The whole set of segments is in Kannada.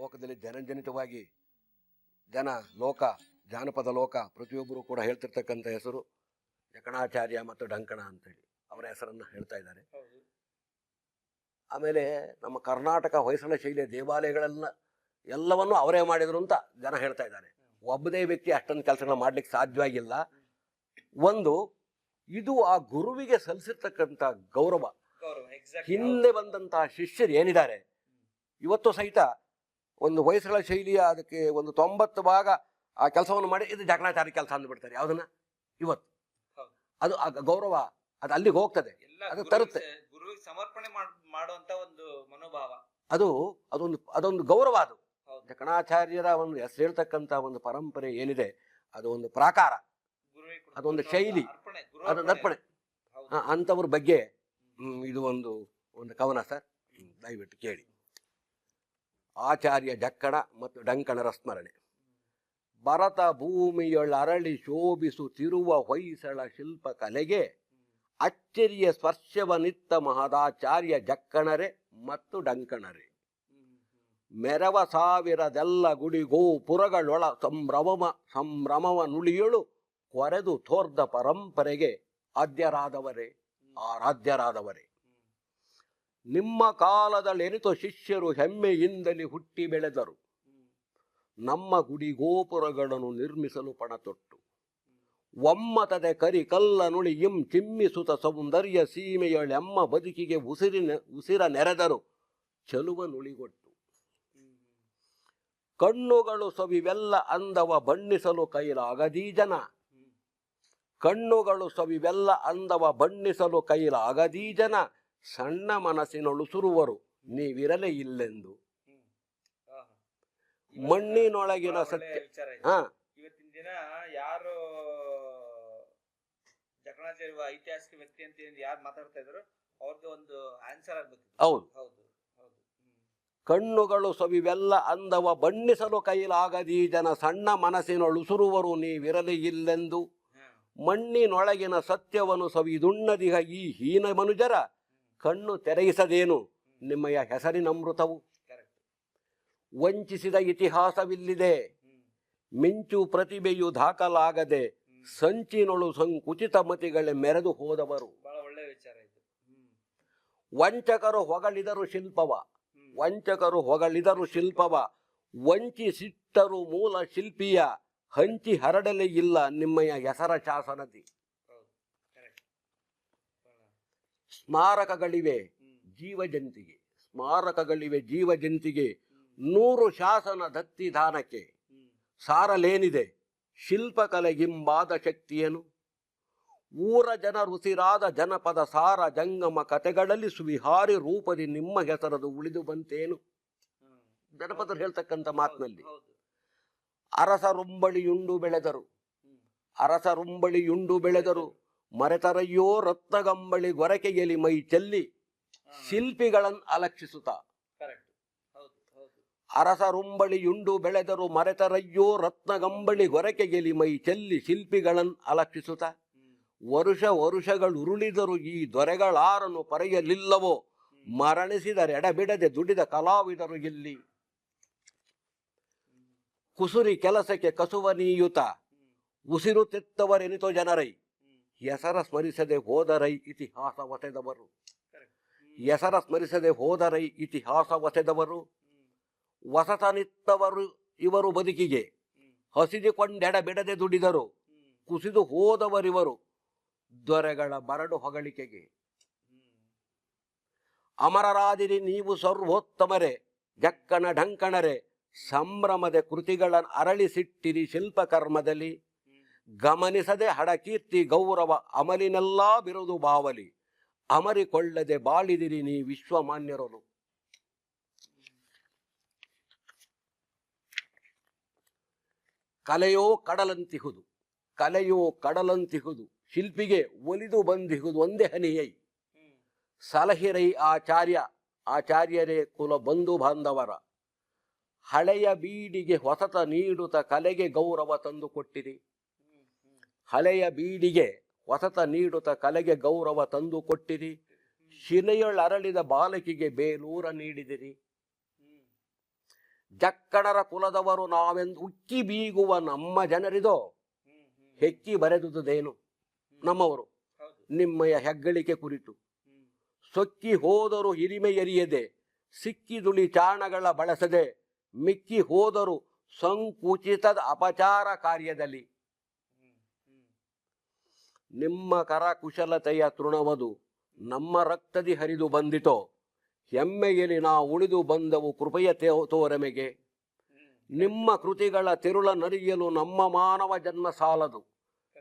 ಲೋಕದಲ್ಲಿ ಜನಜನಿತವಾಗಿ ಜನ ಲೋಕ ಜಾನಪದ ಲೋಕ ಪ್ರತಿಯೊಬ್ಬರು ಕೂಡ ಹೇಳ್ತಿರ್ತಕ್ಕಂಥ ಹೆಸರು ಜಕಣಾಚಾರ್ಯ ಮತ್ತು ಡಂಕಣ ಅಂತೇಳಿ. ಅವರ ಹೆಸರನ್ನು ಹೇಳ್ತಾ ಇದ್ದಾರೆ. ಆಮೇಲೆ ನಮ್ಮ ಕರ್ನಾಟಕ ಹೊಯ್ಸಳ ಶೈಲಿಯ ದೇವಾಲಯಗಳೆಲ್ಲ ಎಲ್ಲವನ್ನೂ ಅವರೇ ಮಾಡಿದ್ರು ಅಂತ ಜನ ಹೇಳ್ತಾ ಇದ್ದಾರೆ. ಒಬ್ಬದೇ ವ್ಯಕ್ತಿ ಅಷ್ಟೊಂದು ಕೆಲಸಗಳನ್ನ ಮಾಡ್ಲಿಕ್ಕೆ ಸಾಧ್ಯವಾಗಿಲ್ಲ. ಒಂದು ಇದು ಆ ಗುರುವಿಗೆ ಸಲ್ಲಿಸಿರ್ತಕ್ಕಂಥ ಗೌರವ. ಹಿಂದೆ ಬಂದಂತಹ ಶಿಷ್ಯರು ಏನಿದ್ದಾರೆ? ಇವತ್ತು ಸಹಿತ ಒಂದು ಹೊಯ್ಸಳ ಶೈಲಿಯ ಅದಕ್ಕೆ ಒಂದು ತೊಂಬತ್ತು ಭಾಗ ಆ ಕೆಲಸವನ್ನು ಮಾಡಿ ಇದು ಜಕಣಾಚಾರಿ ಕೆಲಸ ಅಂದ್ಬಿಡ್ತಾರೆ ಯಾವುದನ್ನ? ಇವತ್ತು. ಅದು ಆ ಗೌರವ ಅದು ಅಲ್ಲಿಗೆ ಹೋಗ್ತದೆ. ಅದು ತರುತ್ತೆ. ಸಮರ್ಪಣೆ ಮಾಡ್- ಮಾಡುವಂತ ಒಂದು ಮನೋಭಾವ. ಅದು ಅದೊಂದು ಅದೊಂದು ಗೌರವ ಅದು. ಜಕಣಾಚಾರ್ಯರ ಒಂದು ಹೆಸರು ಹೇಳ್ತಕ್ಕಂಥ ಒಂದು ಪರಂಪರೆ ಏನಿದೆ ಅದು ಒಂದು ಪ್ರಾಕಾರ. ಅದೊಂದು ಕೊಡುವಂತ ಅದೊಂದು ಶೈಲಿ. ಅರ್ಪಣೆ ಅಂಥವ್ರ ಬಗ್ಗೆ ಇದು ಒಂದು ಒಂದು ಕವನ ಸರ್. ದಯವಿಟ್ಟು ಕೇಳಿ. ಆಚಾರ್ಯ ಜಕ್ಕಣ ಮತ್ತು ಡಂಕಣರ ಸ್ಮರಣೆ ಭರತ ಭೂಮಿಯೊಳ ಅರಳಿ ಶೋಭಿಸುತ್ತಿರುವ ಹೊಯ್ಸಳ ಶಿಲ್ಪ ಕಲೆಗೆ ಅಚ್ಚರಿಯ ಸ್ಪರ್ಶವನಿತ್ತ ಮಹದಾಚಾರ್ಯ ಜಕ್ಕಣರೆ ಮತ್ತು ಡಂಕಣರೆ. ಮೆರವ ಸಾವಿರದೆಲ್ಲ ಗುಡಿಗೋ ಪುರಗಳೊಳ ಸಂಭ್ರಮ ಸಂಭ್ರಮವ ನುಳಿಯಳು ಕೊರೆದು ತೋರ್ದ ಪರಂಪರೆಗೆ ಆದ್ಯರಾದವರೇ, ಆರಾಧ್ಯರಾದವರೇ. ನಿಮ್ಮ ಕಾಲದಲ್ಲೆನಿತು ಶಿಷ್ಯರು ಹೆಮ್ಮೆಯಿಂದಲೇ ಹುಟ್ಟಿ ಬೆಳೆದರು. ನಮ್ಮ ಗುಡಿ ಗೋಪುರಗಳನ್ನು ನಿರ್ಮಿಸಲು ಪಣತೊಟ್ಟು ಒಮ್ಮತದೆ ಕರಿ ಕಲ್ಲ ನುಳಿ ಇಂ ಚಿಮ್ಮಿಸುತ್ತ ಸೌಂದರ್ಯ ಸೀಮೆಯಳೆಮ್ಮ ಬದುಕಿಗೆ ಉಸಿರಿನ ಉಸಿರ ನೆರೆದರು. ಚಲುವ ನುಳಿಗೊಟ್ಟು. ಕಣ್ಣುಗಳು ಸವಿವೆಲ್ಲ ಅಂದವ ಬಣ್ಣಿಸಲು ಕೈಲಾಗದೀ ಜನ ಕಣ್ಣುಗಳು ಸವಿವೆಲ್ಲ ಅಂದವ ಬಣ್ಣಿಸಲು ಕೈಲಾಗದೀ ಜನ ಸಣ್ಣ ಮನಸ್ಸಿನೊಳು ಸುರುವರು ನೀವಿರಲೇ ಇಲ್ಲೆಂದು. ಮಣ್ಣಿನೊಳಗಿನ ಸತ್ಯ. ಹಾ. ಇವತ್ತಿನ ದಿನ ಯಾರು ಜಕಣಾಚಾರ್ಯ ಐತಿಹಾಸಿಕ ವ್ಯಕ್ತಿ ಅಂತ ಯಾರು ಮಾತಾಡ್ತಾ ಇದ್ರು ಅವ್ರದ್ದು ಒಂದು ಆನ್ಸರ್ ಆಗ್ಬೇಕು ಹೌದು. ಹೌದು ಹೌದು. ಕಣ್ಣುಗಳು ಸವಿವೆಲ್ಲ ಅಂದವ ಬಣ್ಣಿಸಲು ಕೈಲಾಗದಿ ಜನ ಸಣ್ಣ ಮನಸ್ಸಿನೊಳು ಸುರುವರು ನೀವಿರಲಿ ಇಲ್ಲೆಂದು. ಮಣ್ಣಿನೊಳಗಿನ ಸತ್ಯವನ್ನು ಸವಿದುಣ್ಣದಿಹ ಈ ಹೀನ ಮನುಜರ ಕಣ್ಣು ತೆರೆಯಿಸದೇನು? ನಿಮ್ಮಯ ಹೆಸರಿನಮೃತವು? ಅಮೃತವು ವಂಚಿಸಿದ ಇತಿಹಾಸವಿಲ್ಲಿದೆ. ಮಿಂಚು ಪ್ರತಿಭೆಯು ದಾಖಲಾಗದೆ ಸಂಚಿನೊಳು ಸಂಕುಚಿತ ಮತಿಗಳೇ ಮೆರೆದು ಹೋದವರು. ವಂಚಕರು ಹೊಗಳಿದರು ಶಿಲ್ಪವ. ವಂಚಕರು ಹೊಗಳಿದರು ಶಿಲ್ಪವ. ವಂಚಿಸಿಟ್ಟರು ಮೂಲ ಶಿಲ್ಪಿಯ ಹಂಚಿ ಹರಡಲೇ ಇಲ್ಲ ನಿಮ್ಮಯ ಹೆಸರ ಶಾಸನದಿ ಹೌದು ಕರೆಕ್ಟ್ ಸ್ಮಾರಕಗಳಿವೆ ಜೀವಜಂತಿಗೆ. ಸ್ಮಾರಕಗಳಿವೆ ಜೀವಜಂತಿಗೆ. ನೂರು ಶಾಸನ ದತ್ತಿದಾನಕ್ಕೆ ಸಾರಲೇನಿದೆ. ಶಿಲ್ಪಕಲೆಗಿಂಬಾದ ಶಕ್ತಿಯನು. ಊರ ಜನ ರುಸಿರಾದ ಜನಪದ ಸಾರ ಜಂಗಮ ಕತೆಗಳಲ್ಲಿ ಸುವಿಹಾರಿ ರೂಪದಿ ನಿಮ್ಮ ಹೆಸರದು ಉಳಿದು ಬಂತೇನು. ಜನಪದರು ಹೇಳ್ತಕ್ಕಂಥ ಮಾತಿನಲ್ಲಿ. ಅರಸರುಂಬಳಿಯುಂಡು ಬೆಳೆದರು. ಅರಸರುಂಬಳಿಯುಂಡು ಬೆಳೆದರು. ಮರೆತರಯ್ಯೋ ರತ್ನಗಂಬಳಿ ಗೊರಕೆಗೆಲಿ ಮೈ ಚೆಲ್ಲಿ ಶಿಲ್ಪಿಗಳನ್ನು ಅಲಕ್ಷಿಸುತ್ತ. ಅರಸರುಂಬಳಿಯುಂಡು ಬೆಳೆದರು ಮರೆತರಯ್ಯೋ ರತ್ನಗಂಬಳಿ ಗೊರಕೆಗೆಲಿ ಮೈ ಚೆಲ್ಲಿ ಶಿಲ್ಪಿಗಳನ್ನು ಅಲಕ್ಷಿಸುತ್ತ. ವರುಷ ವರುಷಗಳು ಉರುಳಿದರು ಈ ದೊರೆಗಳಾರನು ಪರೆಯಲಿಲ್ಲವೋ. ಮರಣಿಸಿದರೆ ಎಡಬಿಡದೆ ದುಡಿದ ಕಲಾವಿದರು ಇಲ್ಲಿ ಕುಸುರಿ ಕೆಲಸಕ್ಕೆ ಕಸುವನೀಯುತ ನೀಯುತ ಉಸಿರು ತೆತ್ತವರೆನಿತೋ ಜನರೈ. ಹೆಸರ ಸ್ಮರಿಸದೆ ಹೋದರೈ ಇತಿಹಾಸ ಒಸೆದವರು. ಹೆಸರ ಸ್ಮರಿಸದೆ ಹೋದರೈ ಇತಿಹಾಸ ಒಸೆದವರು. ವಸತನಿತ್ತವರು ಇವರು ಬದುಕಿಗೆ. ಹಸಿದುಕೊಂಡೆಡ ಬಿಡದೆ ದುಡಿದರು. ಕುಸಿದು ಹೋದವರಿವರು ದೊರೆಗಳ ಬರಡು ಹೊಗಳಿಕೆಗೆ. ಅಮರರಾದಿರಿ ನೀವು ಸರ್ವೋತ್ತಮರೆ ಜಕ್ಕಣ ಢಂಕಣರೆ ಸಂಭ್ರಮದ ಕೃತಿಗಳನ್ನು ಅರಳಿಸಿಟ್ಟಿರಿ ಶಿಲ್ಪಕರ್ಮದಲ್ಲಿ. ಗಮನಿಸದೆ ಹಡಕೀರ್ತಿ ಗೌರವ ಅಮಲಿನೆಲ್ಲ ಬಿರುದು ಬಾವಲಿ ಅಮರಿಕೊಳ್ಳದೆ ಬಾಳಿದಿರಿ ನೀ ವಿಶ್ವಮಾನ್ಯರನು ಕಲೆಯೋ ಕಡಲಂತಿಹುದು ಕಲೆಯೋ ಕಡಲಂತಿಹುದು ಶಿಲ್ಪಿಗೆ ಒಲಿದು ಬಂದಿಹುದು ಒಂದೇ ಹನಿಯೈ. ಸಲಹಿರೈ ಆಚಾರ್ಯ, ಆಚಾರ್ಯರೇ ಕುಲ ಬಂಧು ಬಾಂಧವರ ಹಳೆಯ ಬೀಡಿಗೆ ಹೊಸತ ನೀಡುತ್ತ ಕಲೆಗೆ ಗೌರವ ತಂದು ಕೊಟ್ಟಿರಿ ಹ್ಮ್. ಹ್ಮ್. ಹಳೆಯ ಬೀಡಿಗೆ ಹೊಸತ ನೀಡುತ್ತ ಕಲೆಗೆ ಗೌರವ ತಂದು ಕೊಟ್ಟಿರಿ. ಶಿಲೆಯೊಳರಳಿದ ಬಾಲಕಿಗೆ ಬೇಲೂರ ನೀಡಿದಿರಿ. ಜಕ್ಕಡರ ಕುಲದವರು ನಾವೆಂದು ಉಕ್ಕಿ ಬೀಗುವ ನಮ್ಮ ಜನರಿದೋ? ಹೆಕ್ಕಿ ಬರೆದುದೇನು ನಮ್ಮವರು ನಿಮ್ಮಯ ಹೆಗ್ಗಳಿಕೆ ಕುರಿತು. ಸೊಕ್ಕಿ ಹೋದರು ಹಿರಿಮೆ ಎರಿಯದೆ ಸಿಕ್ಕಿದುಳಿ ಚಾಣಗಳ ಬಳಸದೆ, ಮಿಕ್ಕಿ ಹೋದರು ಸಂಕುಚಿತದ ಅಪಚಾರ ಕಾರ್ಯದಲ್ಲಿ. ನಿಮ್ಮ ಕರಕುಶಲತೆಯ ತೃಣವದು ನಮ್ಮ ರಕ್ತದಿ ಹರಿದು ಬಂದಿತೋ, ಹೆಮ್ಮೆಯಲ್ಲಿ ನಾ ಉಳಿದು ಬಂದವು ಕೃಪೆಯ ತೋರೆಮೆಗೆ. ನಿಮ್ಮ ಕೃತಿಗಳ ತಿರುಳ ನರಿಯಲು ನಮ್ಮ ಮಾನವ ಜನ್ಮ ಸಾಲದು.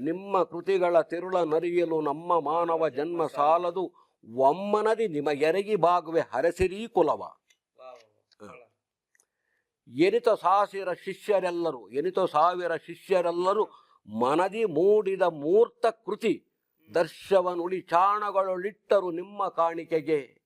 ನಿಮ್ಮ ಕೃತಿಗಳ ತಿರುಳ ನರಿಯಲು ನಮ್ಮ ಮಾನವ ಜನ್ಮ ಸಾಲದು. ಒಮ್ಮನದಿ ನಿಮಗೆರಗಿ ಬಾಗುವೆ ಹರಸಿರಿ ಕುಲವ. ಎನಿತ ಸಾಸಿರ ಶಿಷ್ಯರೆಲ್ಲರೂ, ಎನಿತ ಸಾವಿರ ಶಿಷ್ಯರೆಲ್ಲರೂ ಮನದಿ ಮೂಡಿದ ಮೂರ್ತ ಕೃತಿ ದರ್ಶವನುಳಿ ಚಾಣಗಳೊಳಿಟ್ಟರು ನಿಮ್ಮ ಕಾಣಿಕೆಗೆ.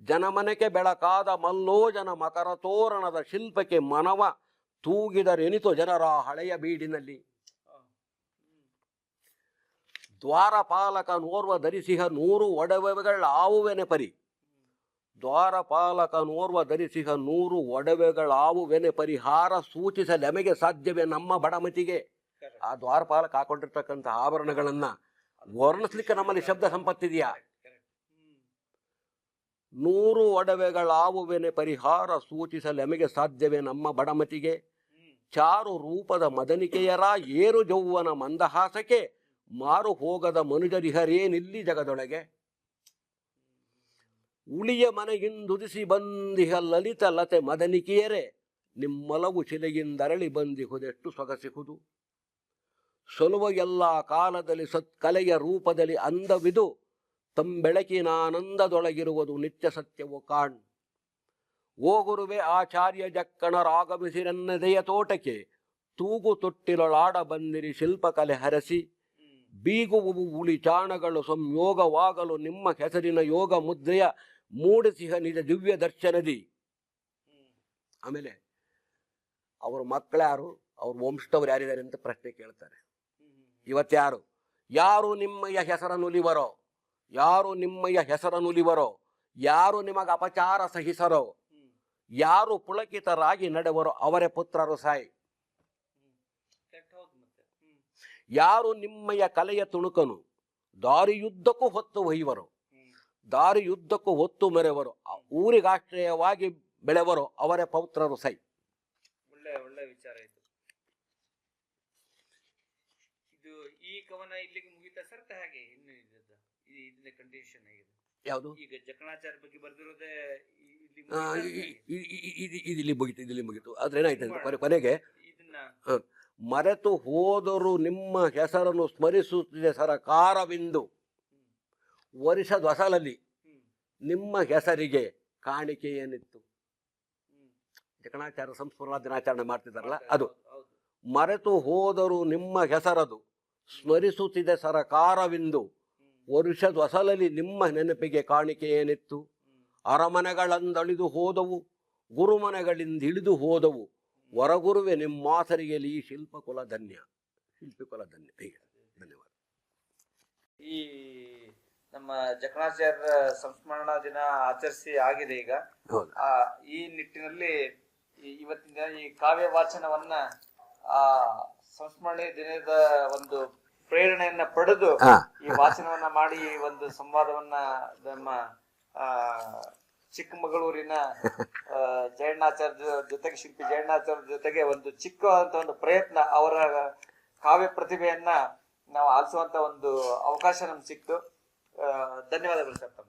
ಜನಮನಕ್ಕೆ ಬೆಳಕಾದ ಮಲ್ಲೋಜನ ಮಕರ ತೋರಣದ ಶಿಲ್ಪಕ್ಕೆ ಮನವ ತೂಗಿದರೆನಿತು ಜನರ ಹಳೆಯ ಬೀಡಿನಲ್ಲಿ. ದ್ವಾರಪಾಲಕ ನೋರ್ವ ಧರಿಸಿಹ ನೂರು ಒಡವೆಗಳ ಆವುವೆನೆ ಪರಿ. ದ್ವಾರಪಾಲಕ ನೋರ್ವ ಧರಿಸಿಹ ನೂರು ಒಡವೆಗಳಾವುವೆನೆ ಪರಿಹಾರ ಸೂಚಿಸಲೆಮಗೆ ಸಾಧ್ಯವೇ ನಮ್ಮ ಬಡಮತಿಗೆ. ಆ ದ್ವಾರಪಾಲಕ ಹಾಕೊಂಡಿರ್ತಕ್ಕಂಥ ಆಭರಣಗಳನ್ನ ವರ್ಣಿಸ್ಲಿಕ್ಕೆ ನಮ್ಮಲ್ಲಿ ಶಬ್ದ ಸಂಪತ್ತಿದೆಯಾ? ನೂರು ಒಡವೆಗಳಾವುವೆನೆ ಪರಿಹಾರ ಸೂಚಿಸಲೆಮಗೆ ಸಾಧ್ಯವೇ ನಮ್ಮ ಬಡಮತಿಗೆ? ಚಾರು ರೂಪದ ಮದನಿಕೆಯರ, ಏರು ಜೌವನ ಮಂದಹಾಸಕ್ಕೆ, ಮಾರು ಹೋಗದ ಮನುಜರಿಹರೇನಿಲ್ಲಿ ಜಗದೊಳಗೆ? ಉಳಿಯ ಮನೆಯಿಂದುದಿಸಿ ಬಂದಿಹ ಲಲಿತ ಲತೆ ಮದನಿಕೆಯರೇ, ನಿಮ್ಮಲವು ಶಿಲೆಯಿಂದರಳಿ ಬಂದಿಹುದೆಷ್ಟು ಸೊಗಸಿಹುದು? ಸೊಲುವ ಎಲ್ಲ ಕಾಲದಲ್ಲಿ ಸತ್ಕಲೆಯ ರೂಪದಲ್ಲಿ ಅಂದವಿದು ತಂಬೆಳಕಿನ ಆನಂದದೊಳಗಿರುವುದು ನಿತ್ಯ ಸತ್ಯವು ಕಾಣ್. ಓ ಗುರುವೆ, ಆಚಾರ್ಯ ಜಕ್ಕಣರಾಗಮಿಸಿರನ್ನದೆಯ ತೋಟಕ್ಕೆ ತೂಗು ತೊಟ್ಟಿಲೊಳಾಡ ಬಂದಿರಿ ಶಿಲ್ಪಕಲೆ ಹರಸಿ. ಬೀಗುವು ಉಳಿ ಚಾಣಗಳು ಸಂಯೋಗವಾಗಲು ನಿಮ್ಮ ಹೆಸರಿನ ಯೋಗ ಮುದ್ರೆಯ ಮೂಡಿಸಿಹ ನಿಜ ದಿವ್ಯ ದರ್ಶನದಿ. ಆಮೇಲೆ, ಅವ್ರ ಮಕ್ಕಳ್ಯಾರು ಅವ್ರ ವಂಶದವ್ರು ಯಾರಿದ್ದಾರೆ ಅಂತ ಪ್ರಶ್ನೆ ಕೇಳ್ತಾರೆ. ಹ್ಮ್ ಯಾರು ನಿಮ್ಮಯ್ಯ ಹೆಸರನುಲಿವರೋ ಯಾರು ನಿಮ್ಮಯ್ಯ ಹೆಸರನುಲಿವರೋ ಯಾರು ನಿಮಗೆ ಅಪಚಾರ ಸಹಿಸರೋ? ಯಾರು ಪುಳಕಿತರಾಗಿ ನಡೆವರೋ? ಅವರೇ ಪುತ್ರರು ಸಾಯಿ. ಯಾರು ನಿಮ್ಮಯ್ಯ ಕಲೆಯ ತುಣುಕನು? ದಾರಿಯುದ್ದಕ್ಕೂ ಹೊತ್ತು ಒಯ್ಯುವರು. ದಾರಿಯುದ್ದಕ್ಕೂ ಹೊತ್ತು ಮೆರೆವರು. ಊರಿಗಾಶ್ರಯವಾಗಿ ಬೆಳೆವರು. ಅವರೇ ಪೌತ್ರರು ಸೈ ಒಳ್ಳೆ ಒಳ್ಳೆ ವಿಚಾರ ಇದು ಇದು ಈ ಇಲ್ಲಿಗೆ ಮುಗಿತಾ ಸರ್ ಹಾಗೆ ಇನ್ನು ಇದದ್ದು ಇದನ್ನ ಕಂಡೀಷನ್ ಆಗಿದೆ. ಯಾವುದು? ಈಗ ಜಕಣಾಚಾರ ಬಗ್ಗೆ ಬರ್ದಿರೋದೇ ಇಲ್ಲಿ ಮುಗಿತಾ ಇದು. ಇಲ್ಲಿ ಮುಗಿತು ಇದಿಲ್ಲಿ ಇಲ್ಲಿ ಮುಗಿತು. ಆದ್ರೆ ಏನಾಯ್ತು ಕೊನೆ- ಕೊನೆಗೆ ಇದನ್ನ ಮರೆತು ಹೋದರು ನಿಮ್ಮ ಹೆಸರನ್ನು ಸ್ಮರಿಸುತ್ತಿದೆ ಸರಕಾರವೆಂದು ವರ್ಷ ದೊಸಲಲ್ಲಿ ಹ್ಮ್. ನಿಮ್ಮ ಹೆಸರಿಗೆ ಕಾಣಿಕೆ ಏನಿತ್ತು ಜಕಣಾಚಾರ ಸಂಸ್ಕೃತ ಸಂಸ್ಮರಣಾ ದಿನಾಚರಣೆ ಮಾಡ್ತಿದ್ದಾರಲ್ಲ ಅದು. ಮರೆತು ಹೋದರು ನಿಮ್ಮ ಹೆಸರದು? ಸ್ಮರಿಸುತ್ತಿದೆ ಸರಕಾರವೆಂದು. ವರುಷದ ವರ್ಷದ ಹೊಸಲಲ್ಲಿ ನಿಮ್ಮ ನೆನಪಿಗೆ ಕಾಣಿಕೆ ಏನಿತ್ತು? ಅರಮನೆಗಳಂದಳಿದು ಹೋದವು ಗುರುಮನೆಗಳಿಂದ ಇಳಿದು ಹೋದವು. ವರಗುರುವೆ ನಿಮ್ಮಾಸರಿಗೆಲಿ ಈ ಶಿಲ್ಪಕುಲ ಧನ್ಯ ಶಿಲ್ಪಿಕುಲ ಧನ್ಯ ಹೀಗೆ. ಧನ್ಯವಾದ. ಈ ನಮ್ಮ ಜಕಣಾಚಾರ್ಯ ಸಂಸ್ಮರಣಾ ದಿನ ಆಚರಿಸಿ ಆಗಿದೆ ಈಗ. ಆ ಈ ನಿಟ್ಟಿನಲ್ಲಿ ಈ ಇವತ್ತಿನ ಈ ಕಾವ್ಯ ವಾಚನವನ್ನ ಆ ಸಂಸ್ಮರಣೆ ದಿನದ ಒಂದು ಪ್ರೇರಣೆಯನ್ನ ಪಡೆದು ಈ ವಾಚನವನ್ನ ಮಾಡಿ ಈ ಒಂದು ಸಂವಾದವನ್ನ ನಮ್ಮ ಆ ಚಿಕ್ಕಮಗಳೂರಿನ ಜಯಣ್ಣಾಚಾರ್ಯ ಜೊತೆಗೆ ಶಿಲ್ಪಿ ಜಯಣ್ಣಾಚಾರ್ಯ ಜೊತೆಗೆ ಒಂದು ಚಿಕ್ಕವಾದಂತ ಒಂದು ಪ್ರಯತ್ನ ಅವರ ಕಾವ್ಯ ಪ್ರತಿಭೆಯನ್ನ ನಾವು ಆಲಿಸುವಂತ ಒಂದು ಅವಕಾಶ ನಮ್ಗೆ ಸಿಕ್ತು. ಆ, ಧನ್ಯವಾದಗಳು ಸರ್ ತಮ್ಮ